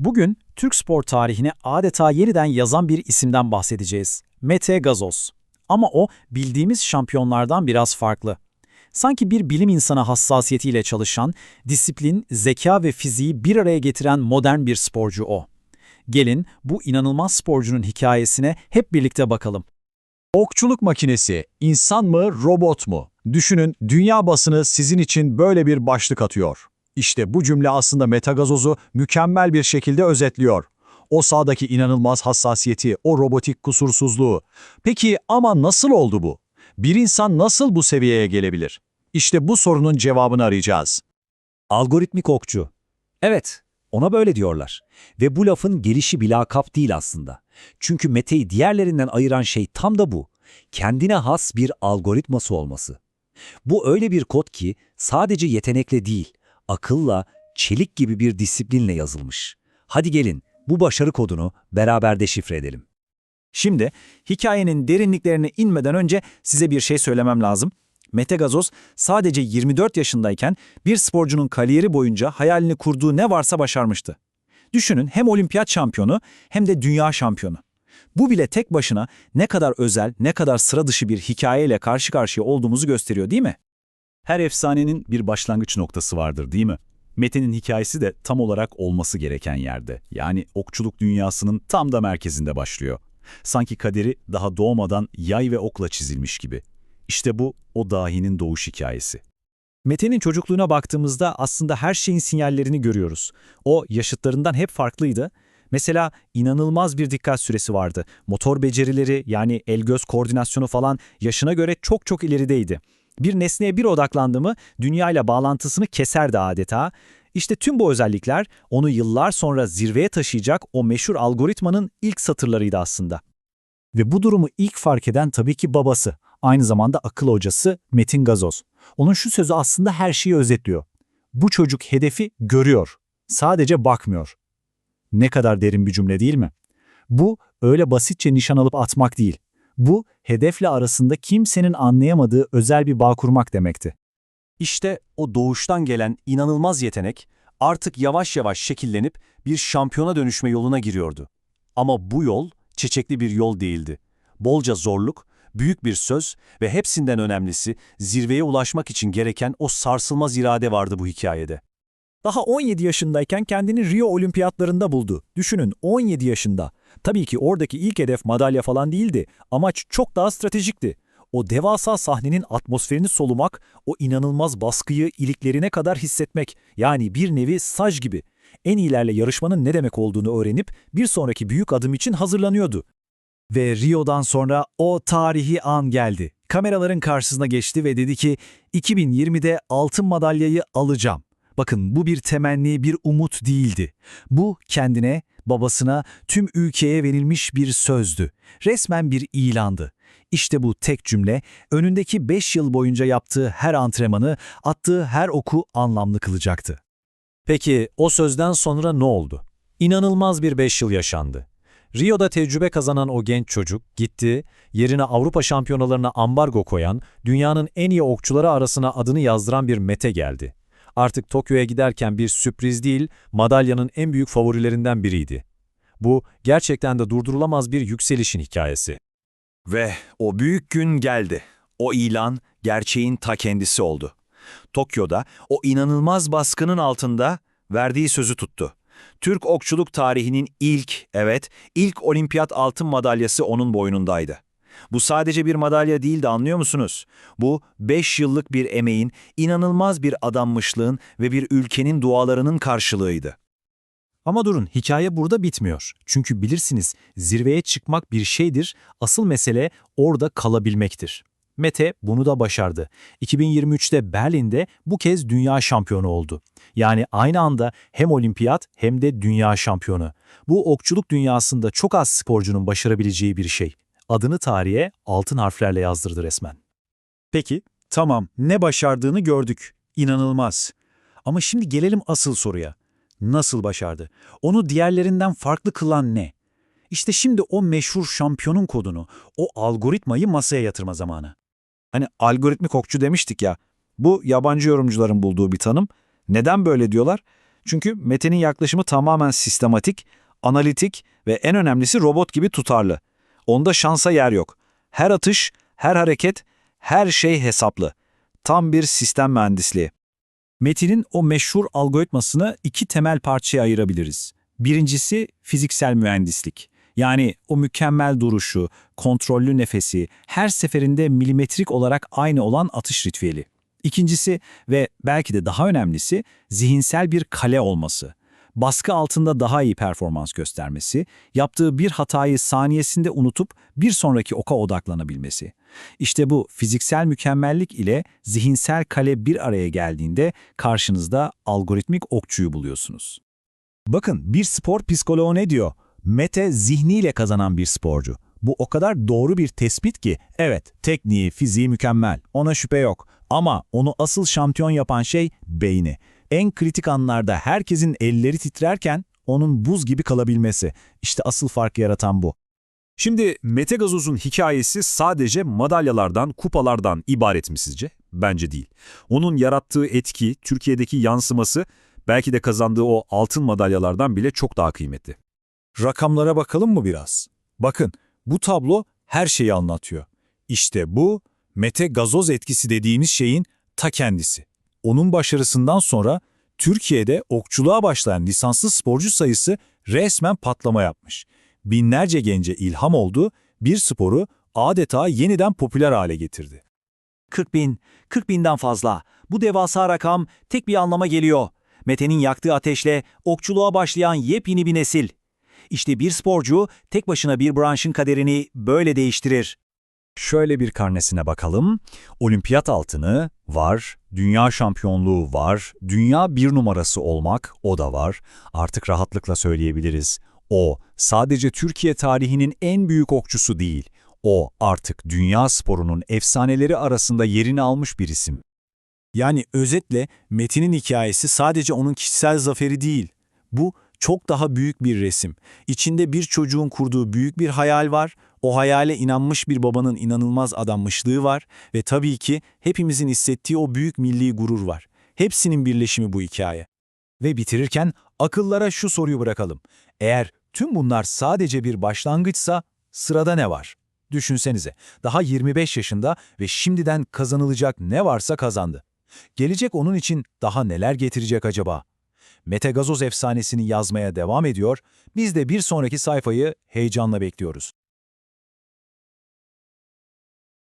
Bugün Türk spor tarihine adeta yeniden yazan bir isimden bahsedeceğiz. Mete Gazoz. Ama o bildiğimiz şampiyonlardan biraz farklı. Sanki bir bilim insanı hassasiyetiyle çalışan, disiplin, zeka ve fiziği bir araya getiren modern bir sporcu o. Gelin bu inanılmaz sporcunun hikayesine hep birlikte bakalım. Okçuluk makinesi, insan mı, robot mu? Düşünün, dünya basını sizin için böyle bir başlık atıyor. İşte bu cümle aslında metagazozu mükemmel bir şekilde özetliyor. O sahadaki inanılmaz hassasiyeti, o robotik kusursuzluğu. Peki ama nasıl oldu bu? Bir insan nasıl bu seviyeye gelebilir? İşte bu sorunun cevabını arayacağız. Algoritmik okçu. Evet, ona böyle diyorlar. Ve bu lafın gelişi bir lakap değil aslında. Çünkü Mete'yi diğerlerinden ayıran şey tam da bu. Kendine has bir algoritması olması. Bu öyle bir kod ki sadece yetenekle değil, akılla, çelik gibi bir disiplinle yazılmış. Hadi gelin bu başarı kodunu beraber deşifre edelim. Şimdi hikayenin derinliklerine inmeden önce size bir şey söylemem lazım. Mete Gazoz sadece 24 yaşındayken bir sporcunun kariyeri boyunca hayalini kurduğu ne varsa başarmıştı. Düşünün hem olimpiyat şampiyonu hem de dünya şampiyonu. Bu bile tek başına ne kadar özel, ne kadar sıra dışı bir hikayeyle karşı karşıya olduğumuzu gösteriyor değil mi? Her efsanenin bir başlangıç noktası vardır değil mi? Mete'nin hikayesi de tam olarak olması gereken yerde. Yani okçuluk dünyasının tam da merkezinde başlıyor. Sanki kaderi daha doğmadan yay ve okla çizilmiş gibi. İşte bu o dahinin doğuş hikayesi. Mete'nin çocukluğuna baktığımızda aslında her şeyin sinyallerini görüyoruz. O yaşıtlarından hep farklıydı. Mesela inanılmaz bir dikkat süresi vardı. Motor becerileri yani el-göz koordinasyonu falan yaşına göre çok çok ilerideydi. Bir nesneye bir odaklandı mı dünyayla bağlantısını keserdi adeta. İşte tüm bu özellikler onu yıllar sonra zirveye taşıyacak o meşhur algoritmanın ilk satırlarıydı aslında. Ve bu durumu ilk fark eden tabii ki babası. Aynı zamanda akıl hocası Metin Gazoz. Onun şu sözü aslında her şeyi özetliyor. Bu çocuk hedefi görüyor. Sadece bakmıyor. Ne kadar derin bir cümle değil mi? Bu öyle basitçe nişan alıp atmak değil. Bu hedefle arasında kimsenin anlayamadığı özel bir bağ kurmak demekti. İşte o doğuştan gelen inanılmaz yetenek artık yavaş yavaş şekillenip bir şampiyona dönüşme yoluna giriyordu. Ama bu yol çiçekli bir yol değildi. Bolca zorluk, büyük bir söz ve hepsinden önemlisi zirveye ulaşmak için gereken o sarsılmaz irade vardı bu hikayede. Daha 17 yaşındayken kendini Rio Olimpiyatlarında buldu. Düşünün 17 yaşında. Tabii ki oradaki ilk hedef madalya falan değildi. Amaç çok daha stratejikti. O devasa sahnenin atmosferini solumak, o inanılmaz baskıyı iliklerine kadar hissetmek. Yani bir nevi saj gibi. En iyilerle yarışmanın ne demek olduğunu öğrenip bir sonraki büyük adım için hazırlanıyordu. Ve Rio'dan sonra o tarihi an geldi. Kameraların karşısına geçti ve dedi ki 2020'de altın madalyayı alacağım. Bakın bu bir temenni, bir umut değildi. Bu kendine, babasına, tüm ülkeye verilmiş bir sözdü. Resmen bir ilandı. İşte bu tek cümle, önündeki 5 yıl boyunca yaptığı her antrenmanı, attığı her oku anlamlı kılacaktı. Peki o sözden sonra ne oldu? İnanılmaz bir 5 yıl yaşandı. Rio'da tecrübe kazanan o genç çocuk gitti, yerine Avrupa şampiyonalarına ambargo koyan, dünyanın en iyi okçuları arasına adını yazdıran bir Mete geldi artık Tokyo'ya giderken bir sürpriz değil, madalyanın en büyük favorilerinden biriydi. Bu gerçekten de durdurulamaz bir yükselişin hikayesi. Ve o büyük gün geldi. O ilan gerçeğin ta kendisi oldu. Tokyo'da o inanılmaz baskının altında verdiği sözü tuttu. Türk okçuluk tarihinin ilk, evet, ilk olimpiyat altın madalyası onun boynundaydı. Bu sadece bir madalya değildi anlıyor musunuz? Bu 5 yıllık bir emeğin, inanılmaz bir adanmışlığın ve bir ülkenin dualarının karşılığıydı. Ama durun, hikaye burada bitmiyor. Çünkü bilirsiniz, zirveye çıkmak bir şeydir, asıl mesele orada kalabilmektir. Mete bunu da başardı. 2023'te Berlin'de bu kez dünya şampiyonu oldu. Yani aynı anda hem olimpiyat hem de dünya şampiyonu. Bu okçuluk dünyasında çok az sporcunun başarabileceği bir şey adını tarihe altın harflerle yazdırdı resmen. Peki, tamam ne başardığını gördük. İnanılmaz. Ama şimdi gelelim asıl soruya. Nasıl başardı? Onu diğerlerinden farklı kılan ne? İşte şimdi o meşhur şampiyonun kodunu, o algoritmayı masaya yatırma zamanı. Hani algoritmik okçu demiştik ya, bu yabancı yorumcuların bulduğu bir tanım. Neden böyle diyorlar? Çünkü Mete'nin yaklaşımı tamamen sistematik, analitik ve en önemlisi robot gibi tutarlı. Onda şansa yer yok. Her atış, her hareket, her şey hesaplı. Tam bir sistem mühendisliği. Metin'in o meşhur algoritmasını iki temel parçaya ayırabiliriz. Birincisi fiziksel mühendislik. Yani o mükemmel duruşu, kontrollü nefesi, her seferinde milimetrik olarak aynı olan atış ritüeli. İkincisi ve belki de daha önemlisi zihinsel bir kale olması. Baskı altında daha iyi performans göstermesi, yaptığı bir hatayı saniyesinde unutup bir sonraki oka odaklanabilmesi. İşte bu fiziksel mükemmellik ile zihinsel kale bir araya geldiğinde karşınızda algoritmik okçuyu buluyorsunuz. Bakın bir spor psikoloğu ne diyor? Mete zihniyle kazanan bir sporcu. Bu o kadar doğru bir tespit ki evet tekniği, fiziği mükemmel ona şüphe yok. Ama onu asıl şampiyon yapan şey beyni. En kritik anlarda herkesin elleri titrerken onun buz gibi kalabilmesi. İşte asıl fark yaratan bu. Şimdi Mete Gazoz'un hikayesi sadece madalyalardan, kupalardan ibaret mi sizce? Bence değil. Onun yarattığı etki, Türkiye'deki yansıması belki de kazandığı o altın madalyalardan bile çok daha kıymetli. Rakamlara bakalım mı biraz? Bakın bu tablo her şeyi anlatıyor. İşte bu Mete gazoz etkisi dediğimiz şeyin ta kendisi. Onun başarısından sonra Türkiye'de okçuluğa başlayan lisanslı sporcu sayısı resmen patlama yapmış. Binlerce gence ilham oldu, bir sporu adeta yeniden popüler hale getirdi. 40 bin, 40 binden fazla. Bu devasa rakam tek bir anlama geliyor. Mete'nin yaktığı ateşle okçuluğa başlayan yepyeni bir nesil. İşte bir sporcu tek başına bir branşın kaderini böyle değiştirir. Şöyle bir karnesine bakalım. Olimpiyat altını var, dünya şampiyonluğu var, dünya bir numarası olmak o da var. Artık rahatlıkla söyleyebiliriz. O sadece Türkiye tarihinin en büyük okçusu değil. O artık dünya sporunun efsaneleri arasında yerini almış bir isim. Yani özetle Metin'in hikayesi sadece onun kişisel zaferi değil. Bu çok daha büyük bir resim. İçinde bir çocuğun kurduğu büyük bir hayal var, o hayale inanmış bir babanın inanılmaz adanmışlığı var ve tabii ki hepimizin hissettiği o büyük milli gurur var. Hepsinin birleşimi bu hikaye. Ve bitirirken akıllara şu soruyu bırakalım. Eğer tüm bunlar sadece bir başlangıçsa sırada ne var? Düşünsenize, daha 25 yaşında ve şimdiden kazanılacak ne varsa kazandı. Gelecek onun için daha neler getirecek acaba? Mete Gazoz efsanesini yazmaya devam ediyor, biz de bir sonraki sayfayı heyecanla bekliyoruz.